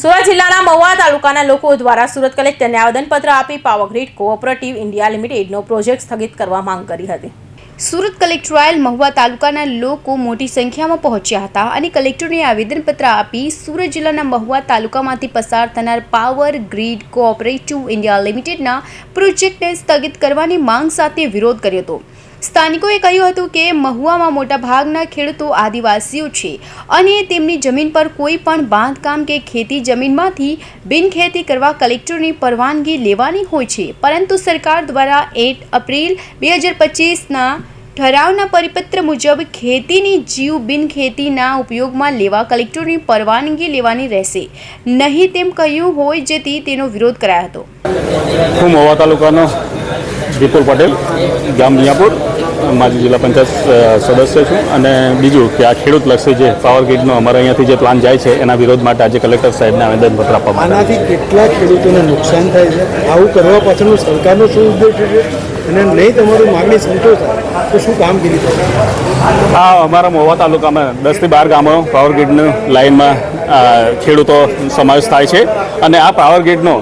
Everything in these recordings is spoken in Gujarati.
સુરત જિલ્લાના મહુવા તાલુકાના લોકો દ્વારા સુરત કલેક્ટરને આવેદનપત્ર આપી પાવરગ્રીડ કોઓપરેટિવ ઇન્ડિયા લિમિટેડનો પ્રોજેક્ટ સ્થગિત કરવા માંગ કરી હતી. સુરત કલેક્ટરાયલ મહુવા તાલુકાના લોકો મોટી સંખ્યામાં પહોંચ્યા હતા અને કલેક્ટરને આવેદનપત્ર આપી સુરત જિલ્લાના મહુવા તાલુકામાંથી પસાર થનાર પાવર ગ્રીડ કોઓપરેટિવ ઇન્ડિયા લિમિટેડના પ્રોજેક્ટને સ્થગિત કરવાની માંગ સાથે વિરોધ કર્યો હતો. સ્થાનિકોએ કહ્યું હતું કે મહુવામાં મોટાભાગના ખેડૂતો આદિવાસીઓ છે અને તેમની જમીન પર કોઈ પણ બાંધકામ કે ખેતી જમીનમાંથી બિનખેતી કરવા કલેક્ટરની પરવાનગી લેવાની હોય છે. પરંતુ સરકાર દ્વારા એટ એપ્રિલ બે હજાર પચીસના ઠરાવના પરિપત્ર મુજબ ખેતીની જીવ બિનખેતીના ઉપયોગમાં લેવા કલેક્ટરની પરવાનગી લેવાની રહેશે. નહીં તેમ કહ્યું હોય જેથી તેનો વિરોધ કરાયો હતો. હું મહુવા તાલુકાનો વિપુલ પટેલ, ગામ મિયાપુર માજી જિલ્લા પંચાયત સદસ્ય છું. અને બીજું કે આ ખેડૂત લક્ષી જે પાવર ગ્રીડનો અમારા અહીંયાથી જે પ્લાન જાય છે એના વિરોધ માટે આજે કલેક્ટર સાહેબને આવેદનપત્ર આપવામાં આનાથી કેટલા ખેડૂતોને નુકસાન થાય છે? આવું કરવા પાછળનું સરકારનું શું ઉદ્દેશ છે? અને નહીં તમારું માગણી સંતોષાય તો શું કામગીરી થશે? હા અમારા મોવા તાલુકામાં દસથી બાર ગામો પાવર ગ્રીડની લાઇનમાં ખેડૂતો સમાવેશ થાય છે. અને આ પાવર ગ્રીડનો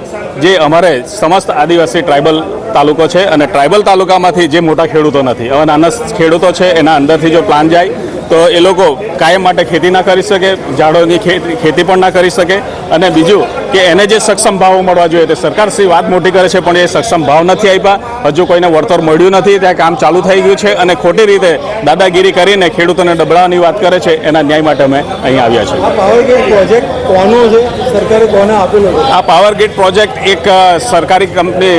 જે અમારે સમસ્ત આદિવાસી ટ્રાઇબલ તાલુકો છે અને ટ્રાઇબલ તાલુકામાંથી જે મોટા ખેડૂતો નથી. હવે નાના ખેડૂતો છે, એના અંદરથી જો પ્લાન જાય તો એ લોકો કાયમ માટે ખેતી ના કરી શકે ઝાડોની ખેતી પણ ના કરી શકે. અને બીજું કે એને જે સક્ષમ ભાવો મળવા જોઈએ તે સરકાર શ્રી વાત મોટી કરે છે પણ એ સક્ષમ ભાવ નથી આપ્યા. હજુ કોઈને વળતર મળ્યું નથી ત્યાં કામ ચાલુ થઈ ગયું છે. અને ખોટી રીતે દાદાગીરી કરીને ખેડૂતોને ડબડાવાની વાત કરે છે એના ન્યાય માટે અમે અહીં આવ્યા છીએ. આ પાવર ગ્રીડ પ્રોજેક્ટ કોનો છે? સરકારે કોને આપેલો આ પાવર ગ્રીડ પ્રોજેક્ટ એક સરકારી કંપની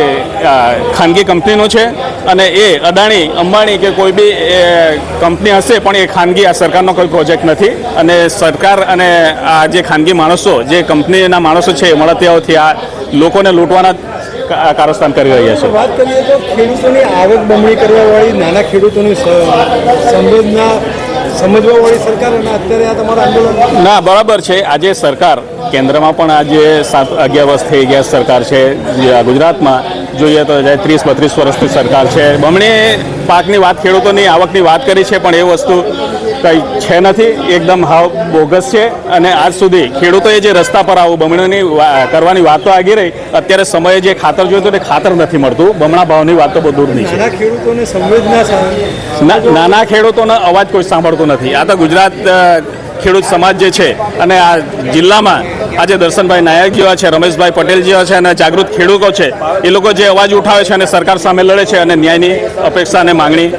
ખાનગી કંપનીનો છે. અને એ અદાણી અંબાણી કે કોઈ બી કંપની હશે પણ એ ખાનગી આ સરકારનો કોઈ પ્રોજેક્ટ નથી. અને સરકાર અને આ જે ખાનગી માણસો જે કંપનીના માણસો છે મળતિયાઓથી આ લોકોને લૂંટવાના કારસ્તાન કરી રહ્યા છે. વાત કરીએ તો ખેડૂતોની આવક બમણી કરવાવાળી નાના ખેડૂતોની સંવેદના સમજવાવાળી સરકાર અને અત્યારે આ તમારા આંદોલન ના બરાબર છે. આજે સરકાર કેન્દ્રમાં પણ આજે સાત અગિયાર વર્ષ થઈ ગયા સરકાર છે ગુજરાતમાં. જોઈએ તો ત્રીસ બત્રીસ વર્ષથી સરકાર છે. બમણે પાકની વાત ખેડૂતોની આવકની વાત કરી છે પણ એ વસ્તુ કંઈ છે નથી. એકદમ હાવ બોગસ છે. અને આજ સુધી ખેડૂતોએ જે રસ્તા પર આવું બમણીની કરવાની તો આગી રહી અત્યારે સમયે જે ખાતર જોઈતું તે ખાતર નથી મળતું. બમણા ભાવની વાત તો બહુ દૂરની છે. નાના ખેડૂતોને સંવેદના ના- નાના ખેડૂતોનો અવાજ કોઈ સાંભળતું નથી. આ તો ગુજરાત ખેડૂત સમાજ જે છે અને આ જિલ્લામાં આજે દર્શનભાઈ નાયક જેવા છે, રમેશભાઈ પટેલ જેવા છે અને જાગૃત ખેડૂતો છે, એ લોકો જે અવાજ ઉઠાવે છે અને સરકાર સામે લડે છે અને ન્યાયની અપેક્ષા અને માંગણી